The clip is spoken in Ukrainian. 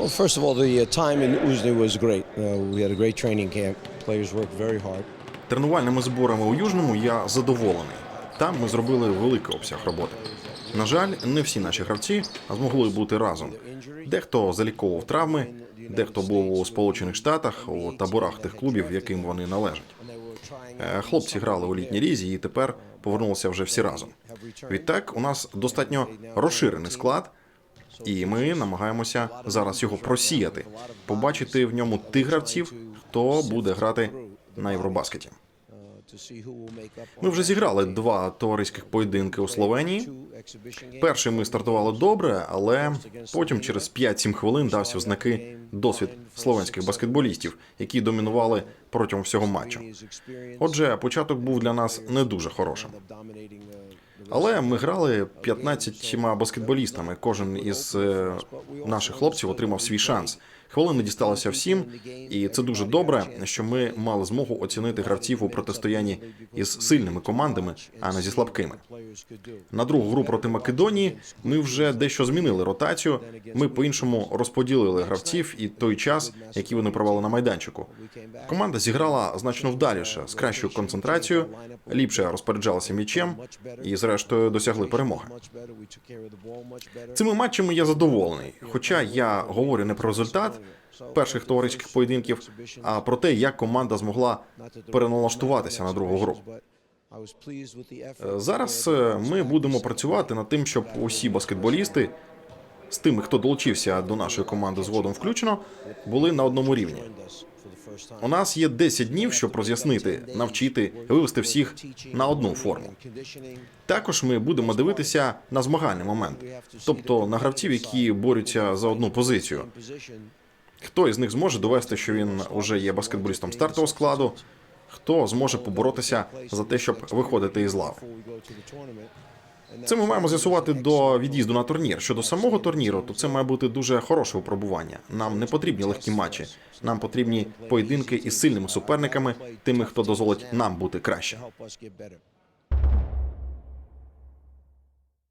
Well, first of all, the uh, time in Uzny was great. Uh, we had a great training camp. Players worked very hard. Тренувальними зборами у Южному я задоволений. Там ми зробили великий обсяг роботи. На жаль, не всі наші гравці змогли бути разом. Дехто заліковував травми, дехто був у Сполучених Штатах у таборах тих клубів, яким вони належать. Е, Хлопці грали у літній лізі і тепер повернулися вже всі разом. Відтак, у нас достатньо розширений склад, і ми намагаємося зараз його просіяти, побачити в ньому тих гравців, хто буде грати на Євробаскеті. Ми вже зіграли два товариських поєдинки у Словенії. Перший ми стартували добре, але потім через 5-7 хвилин дався в знаки досвід словенських баскетболістів, які домінували протягом всього матчу. Отже, початок був для нас не дуже хорошим. Але ми грали 15 баскетболістами. Кожен із е, наших хлопців отримав свій шанс. Хвилини дісталося всім, і це дуже добре, що ми мали змогу оцінити гравців у протистоянні із сильними командами, а не зі слабкими. На другу гру проти Македонії ми вже дещо змінили ротацію. Ми по-іншому розподілили гравців і той час, який вони провели на майданчику. Команда зіграла значно вдаліше, з кращою концентрацією, ліпше розпоряджалася м'ячем і, зрештою, досягли перемоги. Цими матчами я задоволений. Хоча я говорю не про результат перших товариських поєдинків, а про те, як команда змогла переналаштуватися на другу гру. Зараз е, ми будемо працювати над тим, щоб усі баскетболісти з тими, хто долучився до нашої команди згодом включено, були на одному рівні. У нас є 10 днів, щоб роз'яснити, навчити, вивести всіх на одну форму. Також ми будемо дивитися на змагальний момент, тобто на гравців, які борються за одну позицію. Хто із них зможе довести, що він уже є баскетболістом стартового складу, хто зможе поборотися за те, щоб виходити із лав. Це ми маємо з'ясувати до від'їзду на турнір. Щодо самого турніру, то це має бути дуже хороше випробування. Нам не потрібні легкі матчі. Нам потрібні поєдинки із сильними суперниками, тими, хто дозволить нам бути краще.